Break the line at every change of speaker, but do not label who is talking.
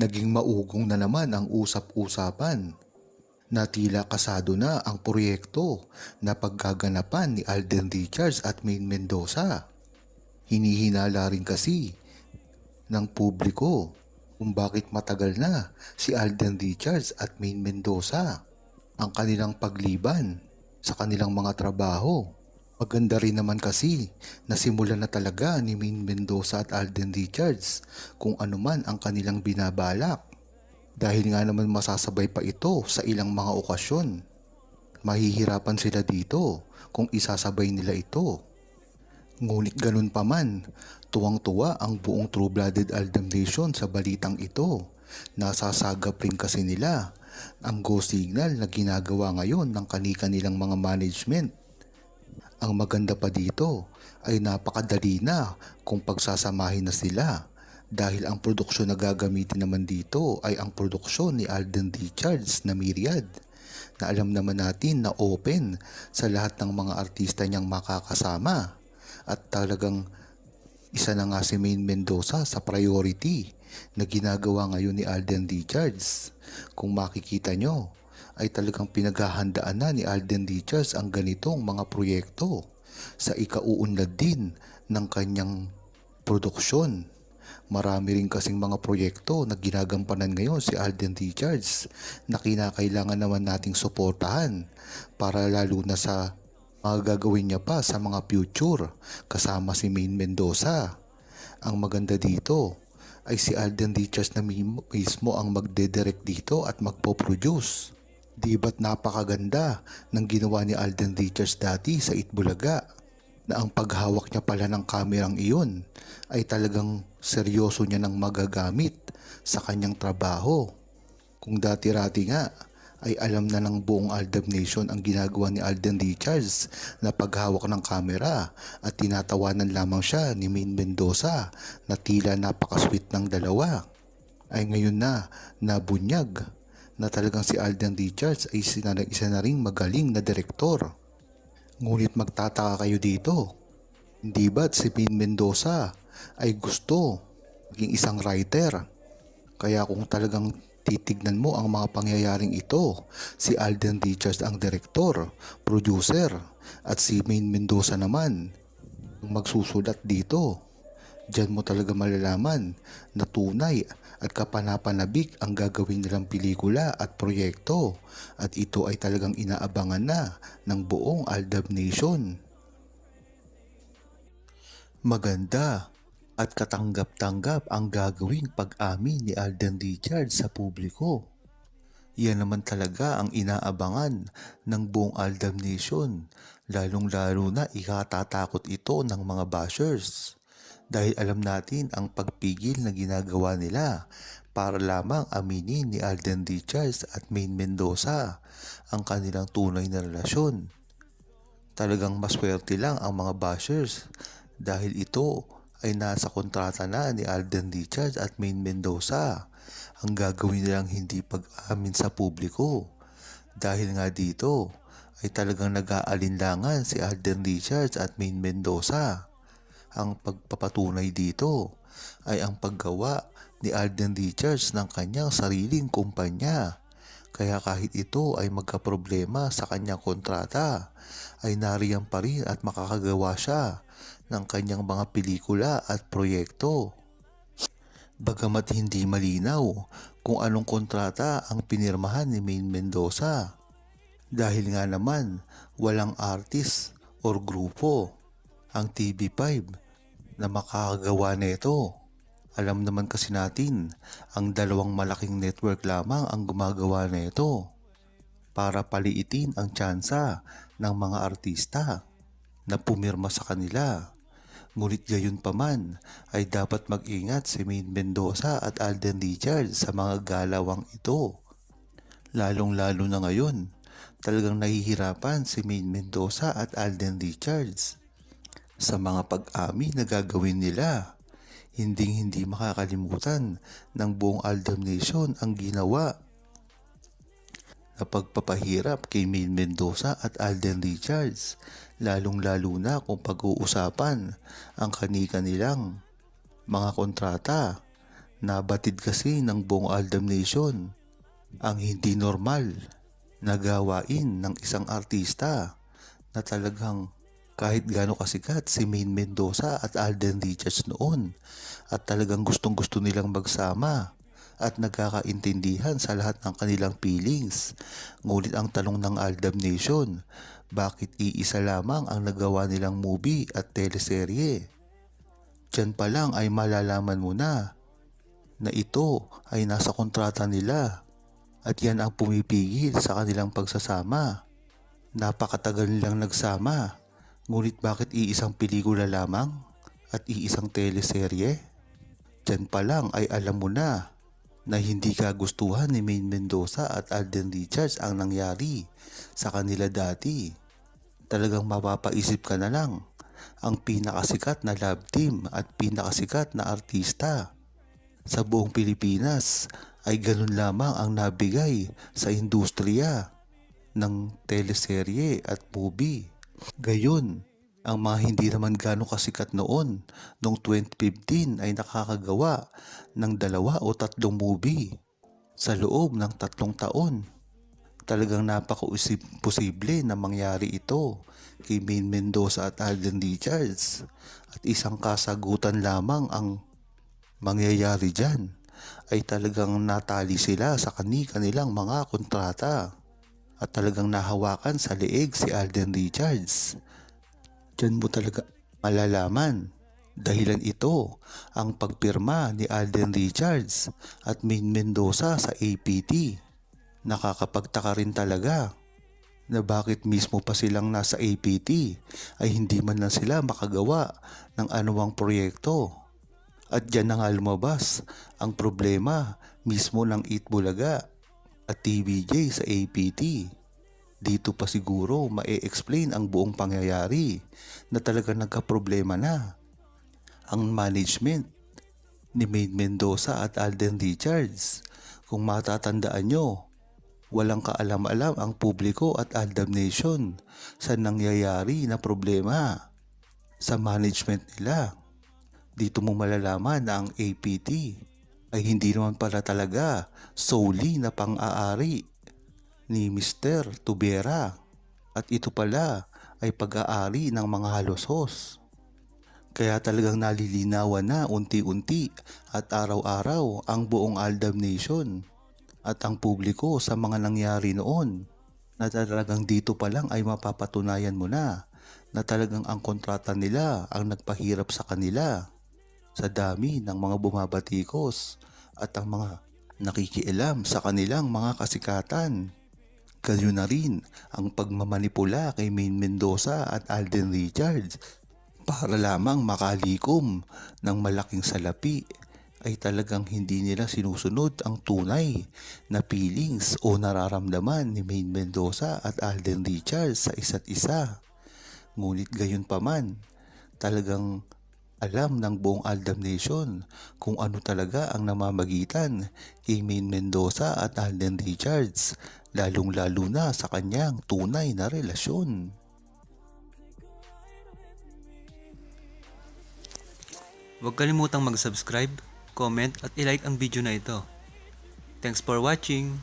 naging maugong na naman ang usap-usapan na tila kasado na ang proyekto na paggaganapan ni Alden Richards at Maine Mendoza. Hinihinala rin kasi ng publiko kung bakit matagal na si Alden Richards at Maine Mendoza ang kanilang pagliban sa kanilang mga trabaho. Maganda rin naman kasi na simulan na talaga ni Maine Mendoza at Alden Richards kung ano man ang kanilang binabalak. Dahil nga naman masasabay pa ito sa ilang mga okasyon. Mahihirapan sila dito kung isasabay nila ito. Ngunit ganun pa man, tuwang-tuwa ang buong True-Blooded Aldam Nation sa balitang ito. Nasasagap rin kasi nila ang go signal na ginagawa ngayon ng kani-kanilang mga management. Ang maganda pa dito ay napakadali na kung pagsasamahin na sila dahil ang produksyon na gagamitin naman dito ay ang produksyon ni Alden Richards na Myriad na alam naman natin na open sa lahat ng mga artista niyang makakasama at talagang isa na nga si Maine Mendoza sa priority na ginagawa ngayon ni Alden Richards. Kung makikita nyo, ay talagang pinaghahandaan na ni Alden Richards ang ganitong mga proyekto sa ikauunlad din ng kanyang produksyon. Marami rin kasing mga proyekto na ginagampanan ngayon si Alden Richards na kinakailangan naman nating suportahan para lalo na sa mga gagawin niya pa sa mga future kasama si Maine Mendoza. Ang maganda dito ay si Alden Richards na mi- mismo ang magdedirect dito at magpo-produce. Di ba't napakaganda ng ginawa ni Alden Richards dati sa Itbulaga na ang paghawak niya pala ng kamerang iyon ay talagang seryoso niya nang magagamit sa kanyang trabaho. Kung dati-rati nga ay alam na ng buong Aldab Nation ang ginagawa ni Alden Richards na paghawak ng kamera at tinatawanan lamang siya ni Maine Mendoza na tila napakasweet ng dalawa. Ay ngayon na nabunyag na talagang si Alden Richards ay isa na, ring magaling na direktor. Ngunit magtataka kayo dito. Hindi ba't si Maine Mendoza ay gusto maging isang writer? Kaya kung talagang titignan mo ang mga pangyayaring ito, si Alden Richards ang direktor, producer, at si Maine Mendoza naman ang magsusulat dito. Diyan mo talaga malalaman na tunay at kapanapanabik ang gagawin nilang pelikula at proyekto at ito ay talagang inaabangan na ng buong Aldab Nation. Maganda at katanggap-tanggap ang gagawing pag-amin ni Alden Richards sa publiko. Yan naman talaga ang inaabangan ng buong Aldam Nation, lalong-lalo na ikatatakot ito ng mga bashers. Dahil alam natin ang pagpigil na ginagawa nila para lamang aminin ni Alden Richards at Maine Mendoza ang kanilang tunay na relasyon. Talagang maswerte lang ang mga bashers dahil ito ay nasa kontrata na ni Alden Richards at Maine Mendoza. Ang gagawin nilang hindi pag-amin sa publiko. Dahil nga dito ay talagang nag-aalinlangan si Alden Richards at Maine Mendoza. Ang pagpapatunay dito ay ang paggawa ni Alden Richards ng kanyang sariling kumpanya. Kaya kahit ito ay magkaproblema sa kanyang kontrata, ay nariyan pa rin at makakagawa siya ng kanyang mga pelikula at proyekto. Bagamat hindi malinaw kung anong kontrata ang pinirmahan ni Maine Mendoza. Dahil nga naman walang artist or grupo ang TV5 na makakagawa nito. Alam naman kasi natin, ang dalawang malaking network lamang ang gumagawa nito para paliitin ang tsansa ng mga artista na pumirma sa kanila. Ngunit gayon pa man ay dapat mag-ingat si Maine Mendoza at Alden Richards sa mga galawang ito. Lalong-lalo na ngayon, talagang nahihirapan si Maine Mendoza at Alden Richards sa mga pag-ami na gagawin nila. Hinding hindi makakalimutan ng buong Aldam Nation ang ginawa na pagpapahirap kay Maine Mendoza at Alden Richards, lalong-lalo na kung pag-uusapan ang kanika nilang mga kontrata Nabatid kasi ng buong Aldam Nation ang hindi normal na gawain ng isang artista na talagang kahit gaano kasikat si Main Mendoza at Alden Richards noon at talagang gustong gusto nilang magsama at nagkakaintindihan sa lahat ng kanilang feelings. Ngunit ang tanong ng Aldam Nation, bakit iisa lamang ang nagawa nilang movie at teleserye? Diyan pa lang ay malalaman mo na na ito ay nasa kontrata nila at yan ang pumipigil sa kanilang pagsasama. Napakatagal nilang nagsama, ngunit bakit iisang pelikula lamang at iisang teleserye? Diyan pa lang ay alam mo na na hindi kagustuhan ni Main Mendoza at Alden Richards ang nangyari sa kanila dati. Talagang mapapaisip ka na lang ang pinakasikat na love team at pinakasikat na artista sa buong Pilipinas ay ganun lamang ang nabigay sa industriya ng teleserye at movie. Gayon, ang mga hindi naman gano'ng kasikat noon, noong 2015 ay nakakagawa ng dalawa o tatlong movie sa loob ng tatlong taon. Talagang napaka-posible na mangyari ito kay Main Mendoza at Alden Richards at isang kasagutan lamang ang mangyayari dyan ay talagang natali sila sa kani-kanilang mga kontrata at talagang nahawakan sa leeg si Alden Richards. Diyan mo talaga malalaman dahilan ito ang pagpirma ni Alden Richards at Main Mendoza sa APT. Nakakapagtaka rin talaga na bakit mismo pa silang nasa APT ay hindi man lang sila makagawa ng anumang proyekto. At dyan na nga lumabas ang problema mismo ng Itbulaga at TVJ sa APT. Dito pa siguro ma-explain ang buong pangyayari na talaga nagka-problema na. Ang management ni Main Mendoza at Alden Richards. Kung matatandaan nyo, walang kaalam-alam ang publiko at Aldam Nation sa nangyayari na problema sa management nila. Dito mo malalaman na ang APT ay hindi naman pala talaga solely na pang-aari ni Mr. Tubera at ito pala ay pag-aari ng mga halosos. Kaya talagang nalilinawan na unti-unti at araw-araw ang buong Aldam Nation at ang publiko sa mga nangyari noon na talagang dito pa lang ay mapapatunayan mo na na talagang ang kontrata nila ang nagpahirap sa kanila sa dami ng mga bumabatikos at ang mga nakikialam sa kanilang mga kasikatan. Ganyo na rin ang pagmamanipula kay Main Mendoza at Alden Richards para lamang makalikom ng malaking salapi ay talagang hindi nila sinusunod ang tunay na feelings o nararamdaman ni Main Mendoza at Alden Richards sa isa't isa. Ngunit gayon pa man, talagang alam ng buong Aldam Nation kung ano talaga ang namamagitan kay Main Mendoza at Alden Richards, lalong-lalo na sa kanyang tunay na relasyon.
Huwag kalimutang mag-subscribe, comment at ilike ang video na ito. Thanks for watching!